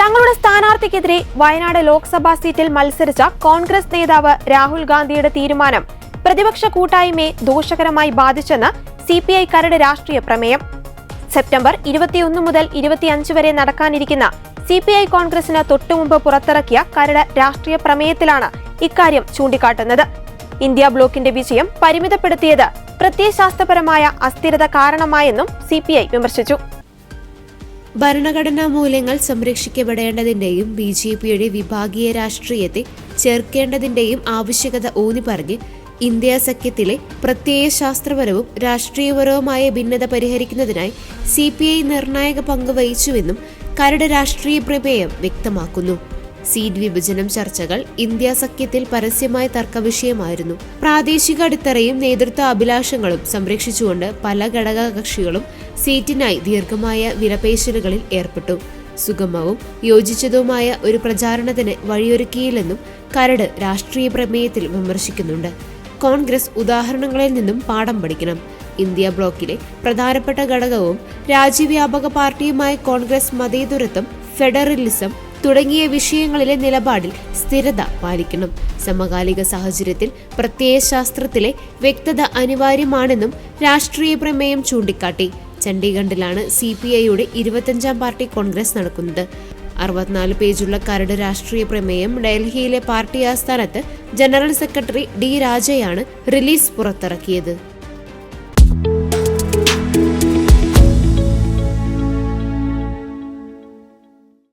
തങ്ങളുടെ സ്ഥാനാർത്ഥിക്കെതിരെ വയനാട് ലോക്സഭാ സീറ്റിൽ മത്സരിച്ച കോൺഗ്രസ് നേതാവ് രാഹുൽ ഗാന്ധിയുടെ തീരുമാനം പ്രതിപക്ഷ കൂട്ടായ്മയെ ദോഷകരമായി ബാധിച്ചെന്ന് സി പി ഐ കരട് രാഷ്ട്രീയ പ്രമേയം. സെപ്റ്റംബർ ഇരുപത്തിയൊന്ന് മുതൽ ഇരുപത്തിയഞ്ച് വരെ നടക്കാനിരിക്കുന്ന സി പി ഐ കോൺഗ്രസിന് തൊട്ടുമുമ്പ് പുറത്തിറക്കിയ കരട് രാഷ്ട്രീയ പ്രമേയത്തിലാണ് ഇക്കാര്യം ചൂണ്ടിക്കാട്ടുന്നത്. ഇന്ത്യ ബ്ലോക്കിന്റെ വിജയം പരിമിതപ്പെടുത്തിയത് പ്രത്യയശാസ്ത്രപരമായ അസ്ഥിരത കാരണമായെന്നും സി വിമർശിച്ചു. ഭരണഘടനാ മൂല്യങ്ങൾ സംരക്ഷിക്കപ്പെടേണ്ടതിന്റെയും ബി ജെ പിയുടെ വിഭാഗീയ രാഷ്ട്രീയത്തെ ചേർക്കേണ്ടതിന്റെയും ആവശ്യകത ഊന്നി പറഞ്ഞ് ഇന്ത്യ സഖ്യത്തിലെ പ്രത്യയശാസ്ത്രപരവും രാഷ്ട്രീയപരവുമായ ഭിന്നത പരിഹരിക്കുന്നതിനായി സി പി ഐ നിർണായക പങ്ക് വഹിച്ചുവെന്നും കരട് രാഷ്ട്രീയ പ്രമേയം വ്യക്തമാക്കുന്നു. സീറ്റ് വിഭജനം ചർച്ചകൾ ഇന്ത്യ സഖ്യത്തിൽ പരസ്യമായ തർക്കവിഷയമായിരുന്നു. പ്രാദേശിക അടിത്തറയും നേതൃത്വ അഭിലാഷങ്ങളും സംരക്ഷിച്ചുകൊണ്ട് പല ഘടക കക്ഷികളും സീറ്റിനായി ദീർഘമായ വിലപേശലുകളിൽ ഏർപ്പെട്ടു. സുഗമവും യോജിച്ചതുമായ ഒരു പ്രചാരണത്തിന് വഴിയൊരുക്കിയില്ലെന്നും കരട് രാഷ്ട്രീയ പ്രമേയത്തിൽ വിമർശിക്കുന്നുണ്ട്. കോൺഗ്രസ് ഉദാഹരണങ്ങളിൽ നിന്നും പാഠം പഠിക്കണം. ഇന്ത്യ ബ്ലോക്കിലെ പ്രധാനപ്പെട്ട ഘടകവും രാജ്യവ്യാപക പാർട്ടിയുമായ കോൺഗ്രസ് മതേതരത്വം ഫെഡറലിസം തുടങ്ങിയ വിഷയങ്ങളിലെ നിലപാടിൽ സ്ഥിരത പാലിക്കണം. സമകാലിക സാഹചര്യത്തിൽ പ്രത്യയശാസ്ത്രത്തിലെ വ്യക്തത അനിവാര്യമാണെന്നും രാഷ്ട്രീയ പ്രമേയം ചൂണ്ടിക്കാട്ടി. ചണ്ഡീഗഡിലാണ് സി പി ഐയുടെ ഇരുപത്തഞ്ചാം പാർട്ടി കോൺഗ്രസ് നടക്കുന്നത്. അറുപത്തിനാല് പേജുള്ള കരട് രാഷ്ട്രീയ പ്രമേയം ഡൽഹിയിലെ പാർട്ടി ആസ്ഥാനത്ത് ജനറൽ സെക്രട്ടറി ഡി രാജയാണ് റിലീസ് പുറത്തിറക്കിയത്.